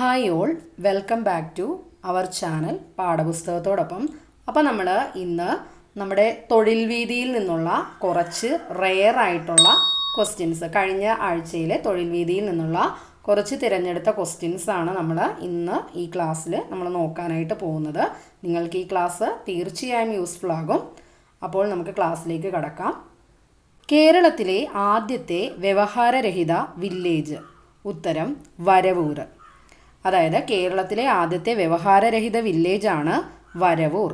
Hi all welcome back to our channel പാഠപുസ്തകത്തോടൊപ്പം. അപ്പോൾ നമ്മൾ ഇന്ന് നമ്മുടെ തൊഴിൽ വീതിയിൽ നിന്നുള്ള കുറച്ച് റെയർ ആയിട്ടുള്ള ക്വസ്റ്റ്യൻസ് കഴിഞ്ഞ ആഴ്ചയിലെ തൊഴിൽ വീതിയിൽ നിന്നുള്ള കുറച്ച് തിരഞ്ഞെടുത്ത ക്വസ്റ്റ്യൻസ് ആണ് നമ്മൾ ഇന്ന് ഈ ക്ലാസ്സിൽ നമ്മൾ നോക്കാനായിട്ട് പോകുന്നത്. നിങ്ങൾക്ക് ഈ ക്ലാസ് തീർച്ചയായും യൂസ്ഫുൾ ആകും. അപ്പോൾ നമുക്ക് ക്ലാസ്സിലേക്ക് കടക്കാം. കേരളത്തിലെ ആദ്യത്തെ വ്യവഹാരരഹിത വില്ലേജ് ഉത്തരം വരവൂർ അതായത് കേരളത്തിലെ ആദ്യത്തെ വ്യവഹാരരഹിത വില്ലേജാണ് വരവൂർ.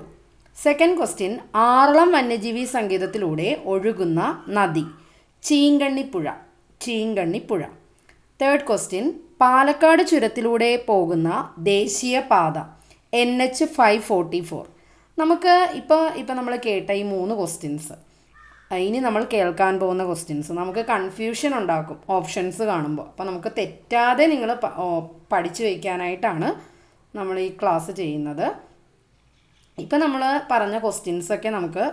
സെക്കൻഡ് ക്വസ്റ്റ്യൻ ആറളം വന്യജീവി സംഗീതത്തിലൂടെ ഒഴുകുന്ന നദി ചീങ്കണ്ണിപ്പുഴ ചീങ്കണ്ണിപ്പുഴ. തേർഡ് ക്വസ്റ്റ്യൻ പാലക്കാട് ചുരത്തിലൂടെ പോകുന്ന ദേശീയപാത N H five forty four നമുക്ക് ഇപ്പോൾ ഇപ്പോൾ നമ്മൾ കേട്ട ഈ മൂന്ന് ക്വസ്റ്റ്യൻസ് ഇനി നമ്മൾ കേൾക്കാൻ പോകുന്ന ക്വസ്റ്റ്യൻസ് നമുക്ക് കൺഫ്യൂഷൻ ഉണ്ടാക്കും ഓപ്ഷൻസ് കാണുമ്പോൾ അപ്പോൾ നമുക്ക് തെറ്റാതെ നിങ്ങൾ പഠിച്ചു വയ്ക്കാനായിട്ടാണ് നമ്മൾ ഈ ക്ലാസ് ചെയ്യുന്നത്. ഇപ്പം നമ്മൾ പറഞ്ഞ ക്വസ്റ്റ്യൻസൊക്കെ നമുക്ക്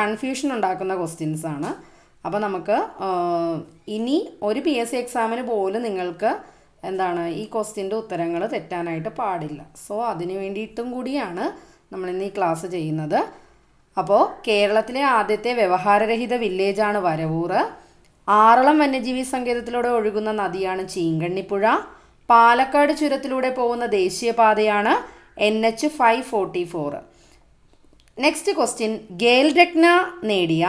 കൺഫ്യൂഷൻ ഉണ്ടാക്കുന്ന ക്വസ്റ്റ്യൻസ് ആണ്. അപ്പോൾ നമുക്ക് ഇനി ഒരു പി എസ് സി എക്സാമിന് പോലും നിങ്ങൾക്ക് എന്താണ് ഈ ക്വസ്റ്റ്യന്റെ ഉത്തരങ്ങൾ തെറ്റാനായിട്ട് പാടില്ല. സോ അതിന് വേണ്ടിയിട്ടും കൂടിയാണ് നമ്മളിന്ന് ഈ ക്ലാസ് ചെയ്യുന്നത്. അപ്പോൾ കേരളത്തിലെ ആദ്യത്തെ വ്യവഹാരരഹിത വില്ലേജാണ് വരവൂർ. ആറളം വന്യജീവി സങ്കേതത്തിലൂടെ ഒഴുകുന്ന നദിയാണ് ചീങ്കണ്ണിപ്പുഴ. പാലക്കാട് ചുരത്തിലൂടെ പോകുന്ന ദേശീയപാതയാണ് N H five forty four. Next question Khel Ratna നേടിയ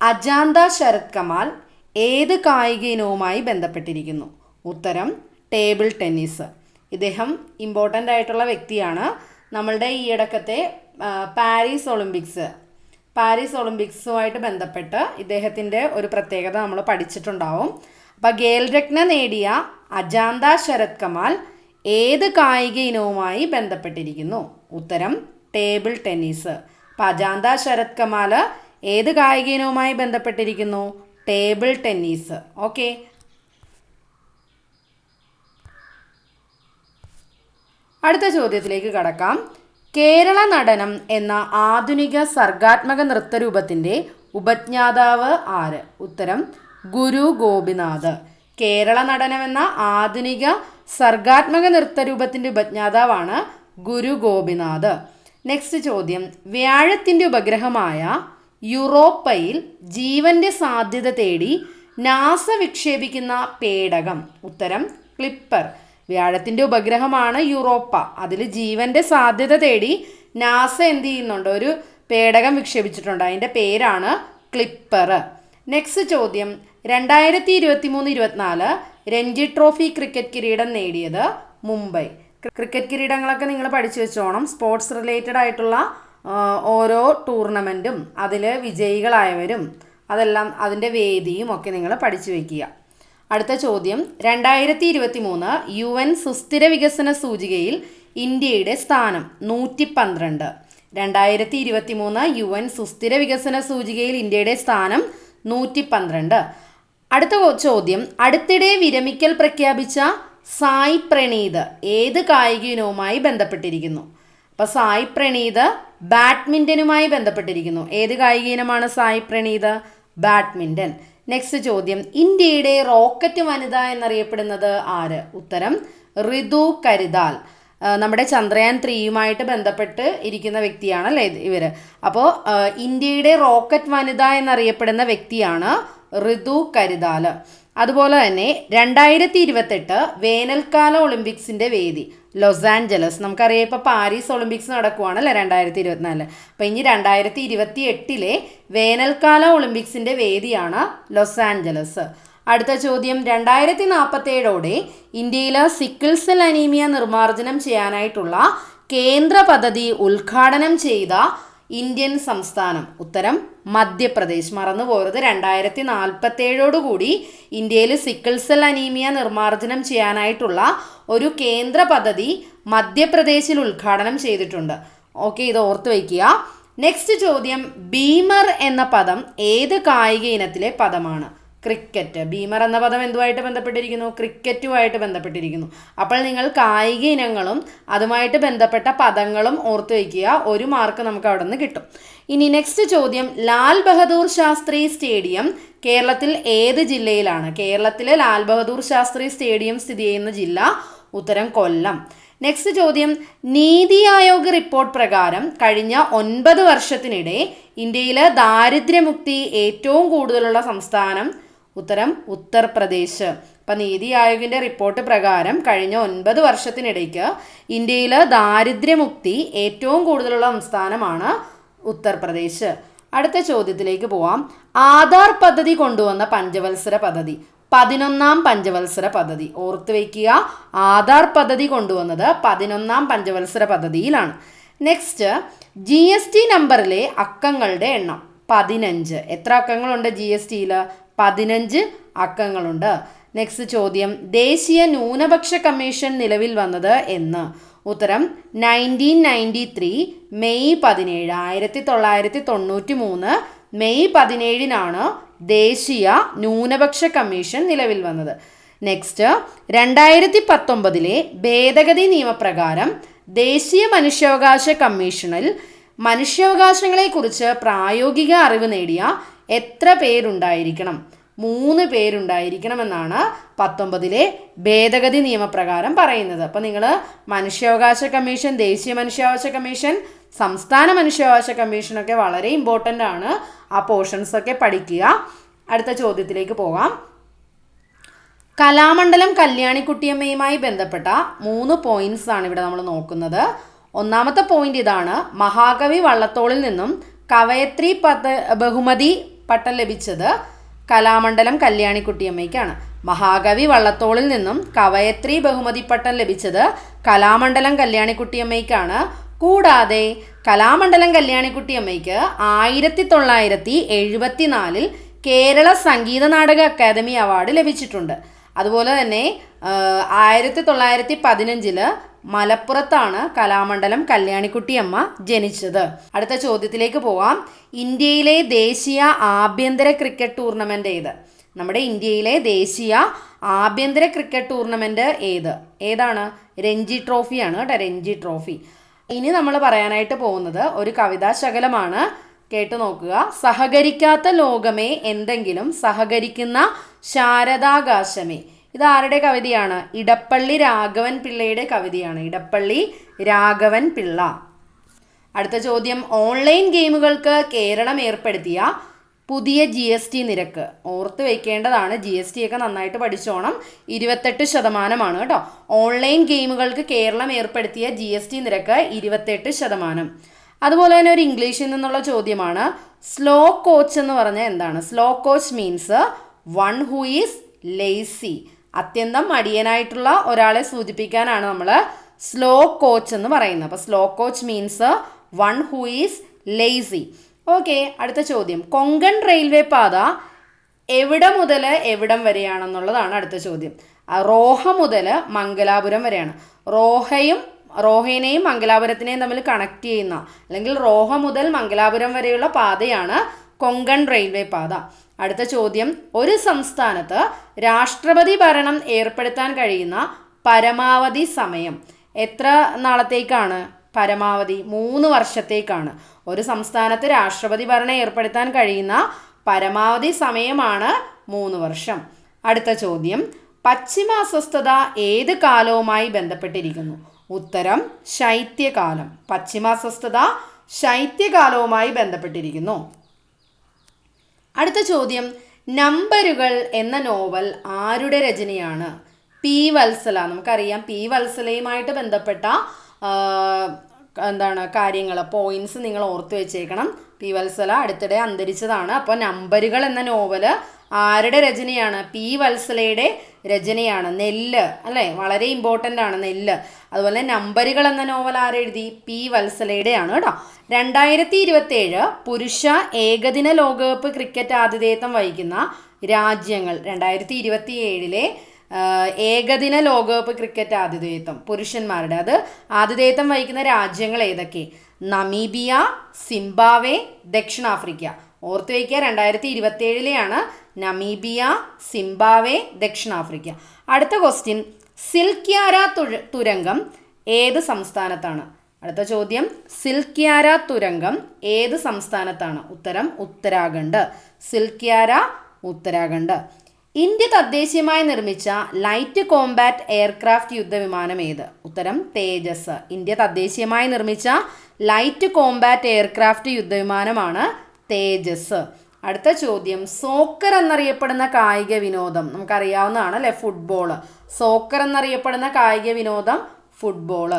അജാന്ത ശരത് കമാൽ ഏത് കായിക ഇനവുമായി ബന്ധപ്പെട്ടിരിക്കുന്നു? ഉത്തരം ടേബിൾ ടെന്നീസ്. ഇദ്ദേഹം ഇമ്പോർട്ടന്റ് ആയിട്ടുള്ള വ്യക്തിയാണ്. നമ്മളുടെ ഈ ഇടക്കത്തെ പാരീസ് ഒളിമ്പിക്സ്. പാരീസ് ഒളിമ്പിക്സുമായിട്ട് ബന്ധപ്പെട്ട് ഇദ്ദേഹത്തിന്റെ ഒരു പ്രത്യേകത നമ്മൾ പഠിച്ചിട്ടുണ്ടാവും. അപ്പോൾ ഗേൽ രത്ന നേടിയ അജാന്ത ശരത് കമാൽ ഏത് കായിക ഇനവുമായി ബന്ധപ്പെട്ടിരിക്കുന്നു? ഉത്തരം ടേബിൾ ടെന്നീസ്. അപ്പം അജാന്ത ശരത് കമാൽ ഏത് കായിക ഇനവുമായി ബന്ധപ്പെട്ടിരിക്കുന്നു? Table tennis. ഓക്കെ. അടുത്ത ചോദ്യത്തിലേക്ക് കടക്കാം. കേരള നടനം എന്ന ആധുനിക സർഗാത്മക നൃത്തരൂപത്തിന്റെ ഉപജ്ഞാതാവ് ആര്? ഉത്തരം ഗുരു ഗോപിനാഥ്. കേരള നടനം എന്ന ആധുനിക സർഗാത്മക നൃത്തരൂപത്തിന്റെ ഉപജ്ഞാതാവാണ് ഗുരു ഗോപിനാഥ്. നെക്സ്റ്റ് ചോദ്യം. വ്യാഴത്തിന്റെ ഉപഗ്രഹമായ യൂറോപ്പയിൽ ജീവന്റെ സാധ്യത തേടി നാസ വിക്ഷേപിക്കുന്ന പേടകം. ഉത്തരം ക്ലിപ്പർ. വ്യാഴത്തിന്റെ ഉപഗ്രഹമാണ് യൂറോപ്പ. അതിൽ ജീവന്റെ സാധ്യത തേടി നാസ എന്ത് ചെയ്യുന്നുണ്ട്? ഒരു പേടകം വിക്ഷേപിച്ചിട്ടുണ്ട്. അതിന്റെ പേരാണ് ക്ലിപ്പർ നെക്സ്റ്റ് ചോദ്യം. രണ്ടായിരത്തി ഇരുപത്തി മൂന്ന് ഇരുപത്തിനാല് രഞ്ജി ട്രോഫി ക്രിക്കറ്റ് കിരീടം നേടിയത് മുംബൈ. ക്രിക്കറ്റ് കിരീടങ്ങളൊക്കെ നിങ്ങൾ പഠിച്ചു വെച്ചോണം. സ്പോർട്സ് റിലേറ്റഡ് ആയിട്ടുള്ള ഓരോ ടൂർണമെന്റും അതിൽ വിജയികളായവരും അതെല്ലാം അതിന്റെ വേദിയും ഒക്കെ നിങ്ങൾ പഠിച്ചു വയ്ക്കുക അടുത്ത ചോദ്യം. രണ്ടായിരത്തി ഇരുപത്തി മൂന്ന് യു എൻ സുസ്ഥിര വികസന സൂചികയിൽ ഇന്ത്യയുടെ സ്ഥാനം നൂറ്റി പന്ത്രണ്ട് രണ്ടായിരത്തി ഇരുപത്തി മൂന്ന് യു എൻ സുസ്ഥിര വികസന സൂചികയിൽ ഇന്ത്യയുടെ സ്ഥാനം നൂറ്റി പന്ത്രണ്ട് അടുത്ത ചോദ്യം. അടുത്തിടെ വിരമിക്കൽ പ്രഖ്യാപിച്ച സായ് പ്രണീത് ഏത് കായിക ഇനവുമായി ബന്ധപ്പെട്ടിരിക്കുന്നു? അപ്പോൾ സായ് പ്രണീത് ബാഡ്മിന്റനുമായി ബന്ധപ്പെട്ടിരിക്കുന്നു. ഏത് കായിക ഇനമാണ് സായ് പ്രണീത്? ബാഡ്മിന്റൺ നെക്സ്റ്റ് ചോദ്യം. ഇന്ത്യയുടെ റോക്കറ്റ് വനിത എന്നറിയപ്പെടുന്നത് ആര്? ഉത്തരം ഋതു കരുതാൽ. നമ്മുടെ ചന്ദ്രയാൻ ത്രീയുമായിട്ട് ബന്ധപ്പെട്ട് ഇരിക്കുന്ന വ്യക്തിയാണ് അല്ലേ ഇവർ അപ്പോൾ ഇന്ത്യയുടെ റോക്കറ്റ് വനിത എന്നറിയപ്പെടുന്ന വ്യക്തിയാണ് ഋതു കരുതാൽ. അതുപോലെ തന്നെ രണ്ടായിരത്തി ഇരുപത്തെട്ട് വേനൽക്കാല ഒളിമ്പിക്സിന്റെ വേദി ലോസ് ആഞ്ചലസ്. നമുക്കറിയാം ഇപ്പോൾ പാരീസ് ഒളിമ്പിക്സ് നടക്കുവാണല്ലേ രണ്ടായിരത്തി ഇരുപത്തിനാല് അപ്പോൾ ഇനി രണ്ടായിരത്തി ഇരുപത്തി എട്ടിലെ വേനൽക്കാല ഒളിമ്പിക്സിന്റെ വേദിയാണ് ലോസ് ആഞ്ചലസ്. അടുത്ത ചോദ്യം രണ്ടായിരത്തി നാൽപ്പത്തേഴോടെ ഇന്ത്യയിൽ സിക്കിൾ സെൽ അനീമിയ നിർമ്മാർജനം ചെയ്യാനായിട്ടുള്ള കേന്ദ്ര പദ്ധതി ഉദ്ഘാടനം ചെയ്ത ഇന്ത്യൻ സംസ്ഥാനം. ഉത്തരം മധ്യപ്രദേശ്. മറന്നു പോകരുത്. രണ്ടായിരത്തി നാൽപ്പത്തേഴോടുകൂടി ഇന്ത്യയിൽ സിക്കിൾ സെൽ അനീമിയ നിർമ്മാർജനം ചെയ്യാനായിട്ടുള്ള ഒരു കേന്ദ്ര പദ്ധതി മധ്യപ്രദേശിൽ ഉദ്ഘാടനം ചെയ്തിട്ടുണ്ട്. ഓക്കെ ഇത് ഓർത്ത് വയ്ക്കുക. നെക്സ്റ്റ് ചോദ്യം ബീമർ എന്ന പദം ഏത് കായിക ഇനത്തിലെ പദമാണ്? ക്രിക്കറ്റ് ഭീമർ എന്ന പദം എന്തുമായിട്ട് ബന്ധപ്പെട്ടിരിക്കുന്നു? ക്രിക്കറ്റുമായിട്ട് ബന്ധപ്പെട്ടിരിക്കുന്നു. അപ്പോൾ നിങ്ങൾ കായിക ഇനങ്ങളും അതുമായിട്ട് ബന്ധപ്പെട്ട പദങ്ങളും ഓർത്ത് വയ്ക്കുക. ഒരു മാർക്ക് നമുക്ക് അവിടെ നിന്ന് കിട്ടും. ഇനി നെക്സ്റ്റ് ചോദ്യം. ലാൽ ബഹദൂർ ശാസ്ത്രി സ്റ്റേഡിയം കേരളത്തിൽ ഏത് ജില്ലയിലാണ്? കേരളത്തിലെ ലാൽ ബഹദൂർ ശാസ്ത്രി സ്റ്റേഡിയം സ്ഥിതി ചെയ്യുന്ന ജില്ല ഉത്തരം കൊല്ലം. നെക്സ്റ്റ് ചോദ്യം. നീതി ആയോഗ് റിപ്പോർട്ട് പ്രകാരം കഴിഞ്ഞ ഒൻപത് വർഷത്തിനിടെ ഇന്ത്യയിലെ ദാരിദ്ര്യമുക്തി ഏറ്റവും കൂടുതലുള്ള സംസ്ഥാനം ഉത്തരം ഉത്തർപ്രദേശ്. അപ്പം നീതി ആയോഗിന്റെ റിപ്പോർട്ട് പ്രകാരം കഴിഞ്ഞ ഒൻപത് വർഷത്തിനിടയ്ക്ക് ഇന്ത്യയിൽ ദാരിദ്ര്യമുക്തി ഏറ്റവും കൂടുതലുള്ള സംസ്ഥാനമാണ് ഉത്തർപ്രദേശ്. അടുത്ത ചോദ്യത്തിലേക്ക് പോവാം. ആധാർ പദ്ധതി കൊണ്ടുവന്ന പഞ്ചവത്സര പദ്ധതി. പതിനൊന്നാം പഞ്ചവത്സര പദ്ധതി. ഓർത്തു വയ്ക്കുക ആധാർ പദ്ധതി കൊണ്ടുവന്നത് പതിനൊന്നാം പഞ്ചവത്സര പദ്ധതിയിലാണ്. നെക്സ്റ്റ് ജി എസ് ടി നമ്പറിലെ അക്കങ്ങളുടെ എണ്ണം പതിനഞ്ച്. എത്ര അക്കങ്ങളുണ്ട് ജി എസ് ടിയിൽ പതിനഞ്ച് അക്കങ്ങളുണ്ട്. നെക്സ്റ്റ് ചോദ്യം. ദേശീയ ന്യൂനപക്ഷ കമ്മീഷൻ നിലവിൽ വന്നത് എന്ന്. ഉത്തരം നയന്റീൻ നയന്റി ത്രീ മെയ് പതിനേഴ് ആയിരത്തി തൊള്ളായിരത്തി തൊണ്ണൂറ്റി മൂന്ന് മെയ് പതിനേഴിനാണ് ദേശീയ ന്യൂനപക്ഷ കമ്മീഷൻ നിലവിൽ വന്നത്. നെക്സ്റ്റ് രണ്ടായിരത്തി പത്തൊമ്പതിലെ ഭേദഗതി നിയമപ്രകാരം ദേശീയ മനുഷ്യാവകാശ കമ്മീഷനിൽ മനുഷ്യാവകാശങ്ങളെക്കുറിച്ച് പ്രായോഗിക അറിവ് നേടിയ എത്ര പേരുണ്ടായിരിക്കണം? മൂന്ന് പേരുണ്ടായിരിക്കണമെന്നാണ് പത്തൊമ്പതിലെ ഭേദഗതി നിയമപ്രകാരം പറയുന്നത്. അപ്പോൾ നിങ്ങൾ മനുഷ്യാവകാശ കമ്മീഷൻ ദേശീയ മനുഷ്യാവകാശ കമ്മീഷൻ സംസ്ഥാന മനുഷ്യാവകാശ കമ്മീഷനൊക്കെ വളരെ ഇമ്പോർട്ടന്റ് ആണ്. ആ പോർഷൻസ് ഒക്കെ പഠിക്കുക. അടുത്ത ചോദ്യത്തിലേക്ക് പോകാം. കലാമണ്ഡലം കല്യാണിക്കുട്ടിയമ്മയുമായി ബന്ധപ്പെട്ട മൂന്ന് പോയിന്റ്സ് ആണ് ഇവിടെ നമ്മൾ നോക്കുന്നത്. ഒന്നാമത്തെ പോയിന്റ് ഇതാണ് മഹാകവി വള്ളത്തോളിൽ നിന്നും കവയത്രി പദ ബഹുമതി പട്ടം ലഭിച്ചത് കലാമണ്ഡലം കല്യാണിക്കുട്ടിയമ്മയ്ക്കാണ് മഹാകവി വള്ളത്തോളിൽ നിന്നും കവയത്രി ബഹുമതി പട്ടം ലഭിച്ചത് കലാമണ്ഡലം കല്യാണിക്കുട്ടിയമ്മയ്ക്കാണ് കൂടാതെ കലാമണ്ഡലം കല്യാണിക്കുട്ടിയമ്മയ്ക്ക് ആയിരത്തി തൊള്ളായിരത്തി എഴുപത്തിനാലിൽ കേരള സംഗീത നാടക അക്കാദമി അവാർഡ് ലഭിച്ചിട്ടുണ്ട്. അതുപോലെ തന്നെ ആയിരത്തി തൊള്ളായിരത്തി പതിനഞ്ചിൽ മലപ്പുറത്താണ് കലാമണ്ഡലം കല്യാണിക്കുട്ടിയമ്മ ജനിച്ചത്. അടുത്ത ചോദ്യത്തിലേക്ക് പോവാം. ഇന്ത്യയിലെ ദേശീയ ആഭ്യന്തര ക്രിക്കറ്റ് ടൂർണമെന്റ് ഏത്? നമ്മുടെ ഇന്ത്യയിലെ ദേശീയ ആഭ്യന്തര ക്രിക്കറ്റ് ടൂർണമെന്റ് ഏത്? ഏതാണ്? രഞ്ജി ട്രോഫിയാണ് കേട്ടോ രഞ്ജി ട്രോഫി. ഇനി നമ്മൾ പറയാനായിട്ട് പോകുന്നത് ഒരു കവിതാ ശകലമാണ്. കേട്ടു നോക്കുക. സഹകരിക്കാത്ത ലോകമേ എന്തെങ്കിലും സഹകരിക്കുന്ന ശാരദാകാശമേ ഇത് ആരുടെ കവിതയാണ്? ഇടപ്പള്ളി രാഘവൻ പിള്ളയുടെ കവിതയാണ്. ഇടപ്പള്ളി രാഘവൻ പിള്ള. അടുത്ത ചോദ്യം. ഓൺലൈൻ ഗെയിമുകൾക്ക് കേരളം ഏർപ്പെടുത്തിയ പുതിയ ജി എസ് ടി നിരക്ക്. ഓർത്ത് വയ്ക്കേണ്ടതാണ് ജി എസ് ടി ഒക്കെ നന്നായിട്ട് പഠിച്ചോണം. ഇരുപത്തെട്ട് ശതമാനമാണ് കേട്ടോ. ഓൺലൈൻ ഗെയിമുകൾക്ക് കേരളം ഏർപ്പെടുത്തിയ ജി എസ് ടി നിരക്ക് ഇരുപത്തെട്ട് ശതമാനം. അതുപോലെ തന്നെ ഒരു ഇംഗ്ലീഷിൽ നിന്നുള്ള ചോദ്യമാണ്. സ്ലോ കോച്ച് എന്ന് പറഞ്ഞാൽ എന്താണ്? Slow coach means one who is lazy അത്യന്തം മടിയനായിട്ടുള്ള ഒരാളെ സൂചിപ്പിക്കാനാണ് നമ്മൾ സ്ലോ കോച്ച് എന്ന് പറയുന്നത്. അപ്പോൾ slow coach means one who is lazy okay അടുത്ത ചോദ്യം. കൊങ്കൺ റെയിൽവേ പാത എവിടെ മുതൽ എവിടം വരെയാണെന്നുള്ളതാണ് അടുത്ത ചോദ്യം. റോഹ മുതൽ മംഗലാപുരം വരെയാണ്. റോഹയും റോഹേനെയും മംഗലാപുരത്തിനെയും തമ്മിൽ കണക്ട് ചെയ്യുന്ന അല്ലെങ്കിൽ റോഹ മുതൽ മംഗലാപുരം വരെയുള്ള പാതയാണ് കൊങ്കൺ റെയിൽവേ പാത. അടുത്ത ചോദ്യം ഒരു സംസ്ഥാനത്ത് രാഷ്ട്രപതി ഭരണം ഏർപ്പെടുത്താൻ കഴിയുന്ന പരമാവധി സമയം എത്ര നാളത്തേക്കാണ്? പരമാവധി മൂന്ന് വർഷത്തേക്കാണ്. ഒരു സംസ്ഥാനത്ത് രാഷ്ട്രപതി ഭരണം ഏർപ്പെടുത്താൻ കഴിയുന്ന പരമാവധി സമയമാണ് മൂന്ന് വർഷം. അടുത്ത ചോദ്യം പശ്ചിമ അസ്വസ്ഥത ഏത് കാലവുമായി ബന്ധപ്പെട്ടിരിക്കുന്നു? ഉത്തരം ശൈത്യകാലം. പശ്ചിമ അസ്വസ്ഥത ശൈത്യകാലവുമായി ബന്ധപ്പെട്ടിരിക്കുന്നു. അടുത്ത ചോദ്യം. നമ്പരുകൾ എന്ന നോവൽ ആരുടെ രചനയാണ്? പി വത്സല. നമുക്കറിയാം പി വത്സലയുമായിട്ട് ബന്ധപ്പെട്ട എന്താണ് കാര്യങ്ങൾ. പോയിന്റ്സ് നിങ്ങൾ ഓർത്തു വെച്ചേക്കണം. പി വത്സല അടുത്തിടെ അന്തരിച്ചതാണ്. അപ്പോൾ നമ്പരുകൾ എന്ന നോവൽ ആരുടെ രചനയാണ്? പി വത്സലയുടെ രചനയാണ്. നെല്ല് അല്ലേ? വളരെ ഇമ്പോർട്ടന്റ് ആണ് നെല്ല്. അതുപോലെ നമ്പറുകൾ എന്ന നോവൽ ആരെഴുതി? പി വത്സലയുടെയാണ് കേട്ടോ. രണ്ടായിരത്തി ഇരുപത്തേഴ് പുരുഷ ഏകദിന ലോകകപ്പ് ക്രിക്കറ്റ് ആതിഥേയത്വം വഹിക്കുന്ന രാജ്യങ്ങൾ. രണ്ടായിരത്തി ഇരുപത്തി ഏഴിലെ ഏകദിന ലോകകപ്പ് ക്രിക്കറ്റ് ആതിഥേയത്വം പുരുഷന്മാരുടെ. അത് ആതിഥേയത്വം വഹിക്കുന്ന രാജ്യങ്ങൾ ഏതൊക്കെ? നമീബിയ സിംബാവെ ദക്ഷിണാഫ്രിക്ക. ഓർത്തു വയ്ക്കുക രണ്ടായിരത്തി ഇരുപത്തി ഏഴിലെയാണ് നമീബിയ സിംബാവെ ദക്ഷിണാഫ്രിക്ക. അടുത്ത ക്വസ്റ്റ്യൻ സിൽക്യാര തുരങ്കം ഏത് സംസ്ഥാനത്താണ്? അടുത്ത ചോദ്യം സിൽക്യാര തുരങ്കം ഏത് സംസ്ഥാനത്താണ്? ഉത്തരം ഉത്തരാഖണ്ഡ്. സിൽക്യാര ഉത്തരാഖണ്ഡ്. ഇന്ത്യ തദ്ദേശീയമായി നിർമ്മിച്ച ലൈറ്റ് കോംബാറ്റ് എയർക്രാഫ്റ്റ് യുദ്ധവിമാനം ഏത്? ഉത്തരം തേജസ്. ഇന്ത്യ തദ്ദേശീയമായി നിർമ്മിച്ച ലൈറ്റ് കോംബാറ്റ് എയർക്രാഫ്റ്റ് യുദ്ധവിമാനമാണ് തേജസ്. അടുത്ത ചോദ്യം സോക്കർ എന്നറിയപ്പെടുന്ന കായിക വിനോദം. നമുക്കറിയാവുന്നതാണ് അല്ലെ ഫുട്ബോൾ സോക്കർ എന്നറിയപ്പെടുന്ന കായിക വിനോദം ഫുട്ബോൾ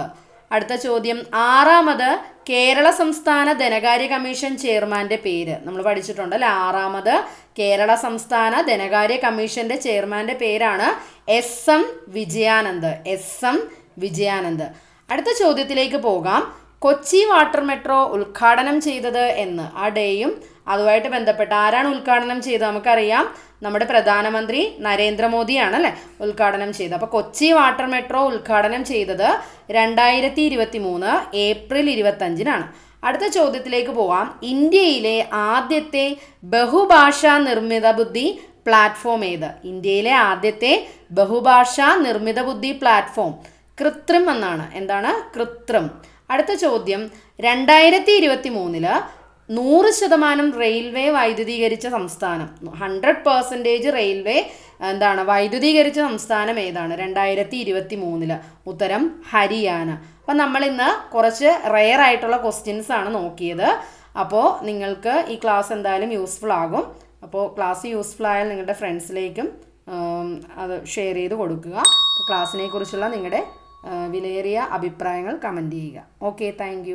അടുത്ത ചോദ്യം ആറാമത് കേരള സംസ്ഥാന ധനകാര്യ കമ്മീഷൻ ചെയർമാന്റെ പേര്. നമ്മൾ പഠിച്ചിട്ടുണ്ട് അല്ലെ ആറാമത് കേരള സംസ്ഥാന ധനകാര്യ കമ്മീഷന്റെ ചെയർമാന്റെ പേരാണ് S M Vijayanand. S M Vijayanand. അടുത്ത ചോദ്യത്തിലേക്ക് പോകാം. കൊച്ചി വാട്ടർ മെട്രോ ഉദ്ഘാടനം ചെയ്തത് എന്ന്. ആ ഡേയും അതുമായിട്ട് ബന്ധപ്പെട്ട് ആരാണ് ഉദ്ഘാടനം ചെയ്തത് നമുക്കറിയാം. നമ്മുടെ പ്രധാനമന്ത്രി നരേന്ദ്രമോദിയാണ് അല്ലേ ഉദ്ഘാടനം ചെയ്തത്. അപ്പോൾ കൊച്ചി വാട്ടർ മെട്രോ ഉദ്ഘാടനം ചെയ്തത് രണ്ടായിരത്തി ഇരുപത്തി മൂന്ന് ഏപ്രിൽ ഇരുപത്തഞ്ചിനാണ് അടുത്ത ചോദ്യത്തിലേക്ക് പോവാം. ഇന്ത്യയിലെ ആദ്യത്തെ ബഹുഭാഷാ നിർമ്മിത ബുദ്ധി പ്ലാറ്റ്ഫോം ഏത്? ഇന്ത്യയിലെ ആദ്യത്തെ ബഹുഭാഷാ നിർമ്മിത ബുദ്ധി പ്ലാറ്റ്ഫോം കൃത്രിം എന്നാണ്. എന്താണ്? കൃത്രിം അടുത്ത ചോദ്യം. രണ്ടായിരത്തി ഇരുപത്തി മൂന്നിൽ നൂറ് ശതമാനം റെയിൽവേ വൈദ്യുതീകരിച്ച സംസ്ഥാനം. ഹൺഡ്രഡ് പെർസെന്റേജ് റെയിൽവേ എന്താണ് വൈദ്യുതീകരിച്ച സംസ്ഥാനം ഏതാണ്? രണ്ടായിരത്തി ഇരുപത്തി മൂന്നിൽ ഉത്തരം ഹരിയാന. അപ്പം നമ്മൾ ഇന്ന് കുറച്ച് റെയർ ആയിട്ടുള്ള ക്വസ്റ്റ്യൻസ് ആണ് നോക്കിയത്. അപ്പോൾ നിങ്ങൾക്ക് ഈ ക്ലാസ് എന്തായാലും യൂസ്ഫുൾ ആകും. അപ്പോൾ ക്ലാസ് യൂസ്ഫുൾ ആയാൽ നിങ്ങളുടെ ഫ്രണ്ട്സിലേക്കും അത് ഷെയർ ചെയ്ത് കൊടുക്കുക. ക്ലാസ്സിനെ കുറിച്ചുള്ള നിങ്ങളുടെ വിലയേറിയ അഭിപ്രായങ്ങൾ കമന്റ് ചെയ്യുക. Okay thank